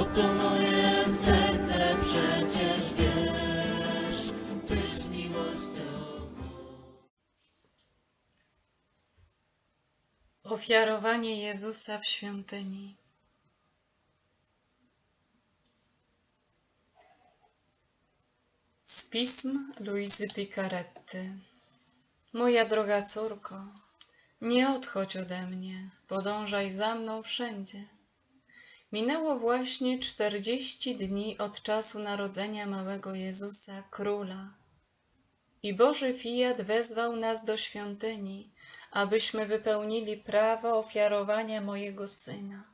Oto moje serce przecież wiesz, Tyś miłością. Ofiarowanie Jezusa w świątyni. Z pism Luizy Picaretty. Moja droga córko, nie odchodź ode mnie, podążaj za mną wszędzie. Minęło właśnie czterdzieści dni od czasu narodzenia małego Jezusa, króla. I Boży Fiat wezwał nas do świątyni, abyśmy wypełnili prawo ofiarowania mojego syna.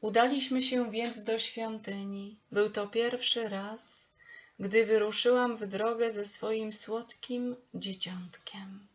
Udaliśmy się więc do świątyni. Był to pierwszy raz, gdy wyruszyłam w drogę ze swoim słodkim dzieciątkiem.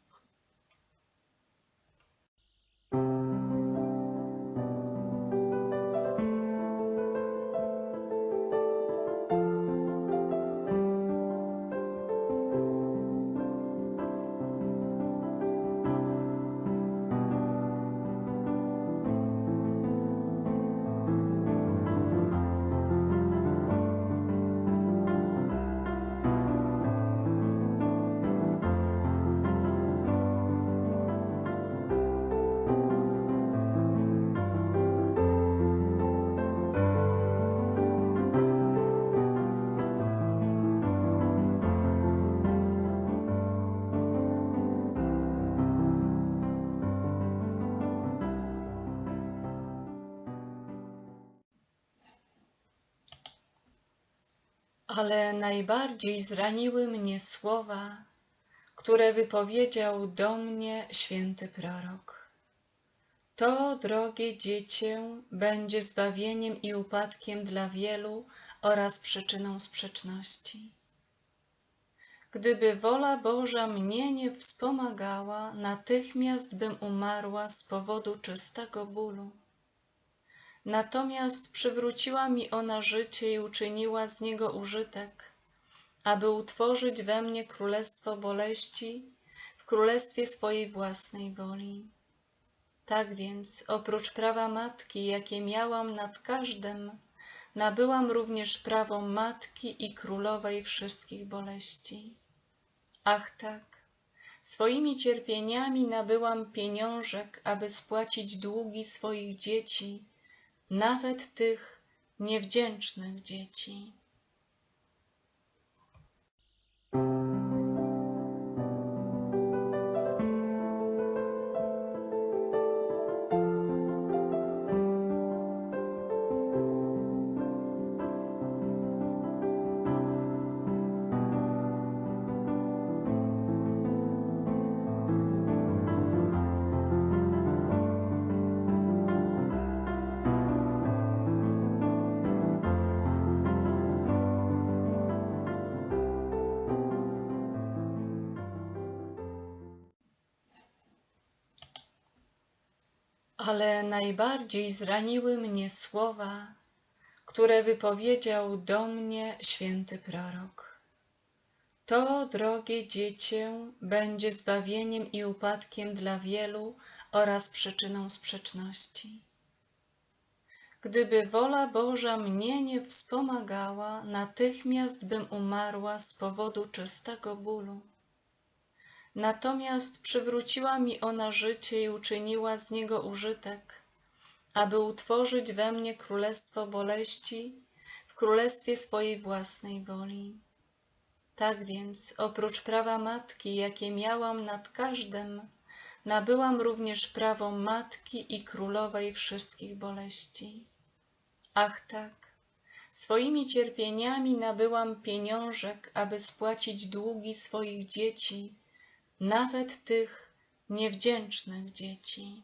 Ale najbardziej zraniły mnie słowa, które wypowiedział do mnie święty prorok. To, drogie dziecię, będzie zbawieniem i upadkiem dla wielu oraz przyczyną sprzeczności. Gdyby wola Boża mnie nie wspomagała, natychmiast bym umarła z powodu czystego bólu. Natomiast przywróciła mi ona życie i uczyniła z niego użytek, aby utworzyć we mnie królestwo boleści w królestwie swojej własnej woli. Tak więc, oprócz prawa matki, jakie miałam nad każdym, nabyłam również prawo matki i królowej wszystkich boleści. Ach tak, swoimi cierpieniami nabyłam pieniążek, aby spłacić długi swoich dzieci, nawet tych niewdzięcznych dzieci. Ale najbardziej zraniły mnie słowa, które wypowiedział do mnie święty prorok. To, drogie dziecię, będzie zbawieniem i upadkiem dla wielu oraz przyczyną sprzeczności. Gdyby wola Boża mnie nie wspomagała, natychmiast bym umarła z powodu czystego bólu. Natomiast przywróciła mi ona życie i uczyniła z niego użytek, aby utworzyć we mnie królestwo boleści w królestwie swojej własnej woli. Tak więc, oprócz prawa matki, jakie miałam nad każdym, nabyłam również prawo matki i królowej wszystkich boleści. Ach tak, swoimi cierpieniami nabyłam pieniążek, aby spłacić długi swoich dzieci, nawet tych niewdzięcznych dzieci.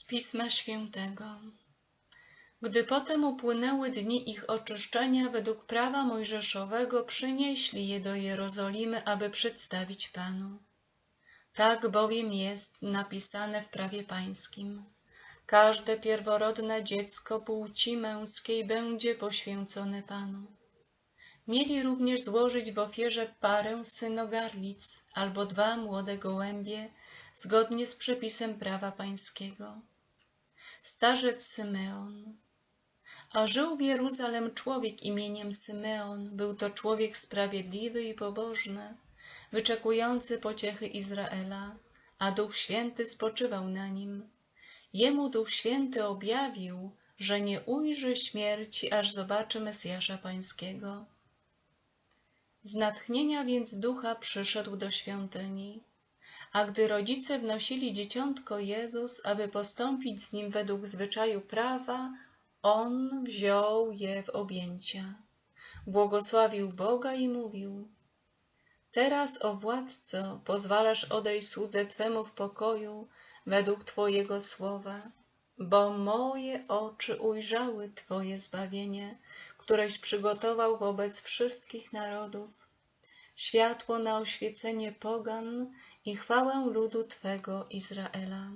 Z Pisma Świętego. Gdy potem upłynęły dni ich oczyszczenia według prawa mojżeszowego, przynieśli je do Jerozolimy, aby przedstawić Panu. Tak bowiem jest napisane w prawie pańskim. Każde pierworodne dziecko płci męskiej będzie poświęcone Panu. Mieli również złożyć w ofierze parę synogarlic albo dwa młode gołębie, zgodnie z przepisem prawa pańskiego. Starzec Symeon. A żył w Jeruzalem człowiek imieniem Symeon. Był to człowiek sprawiedliwy i pobożny, wyczekujący pociechy Izraela, a Duch Święty spoczywał na nim. Jemu Duch Święty objawił, że nie ujrzy śmierci, aż zobaczy Mesjasza Pańskiego. Z natchnienia więc ducha przyszedł do świątyni. A gdy rodzice wnosili dzieciątko Jezus, aby postąpić z nim według zwyczaju prawa, on wziął je w objęcia. Błogosławił Boga i mówił: Teraz, o władco, pozwalasz odejść słudze Twemu w pokoju według Twojego słowa, bo moje oczy ujrzały Twoje zbawienie, któreś przygotował wobec wszystkich narodów, światło na oświecenie pogan i chwałę ludu Twego Izraela.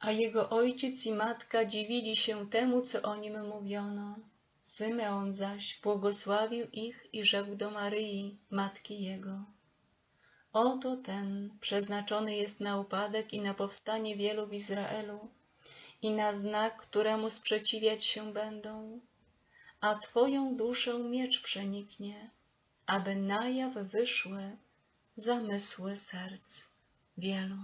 A jego ojciec i matka dziwili się temu, co o nim mówiono. Symeon zaś błogosławił ich i rzekł do Maryi, matki jego. Oto ten przeznaczony jest na upadek i na powstanie wielu w Izraelu i na znak, któremu sprzeciwiać się będą, a Twoją duszę miecz przeniknie, aby na jaw wyszły zamysły serc wielu.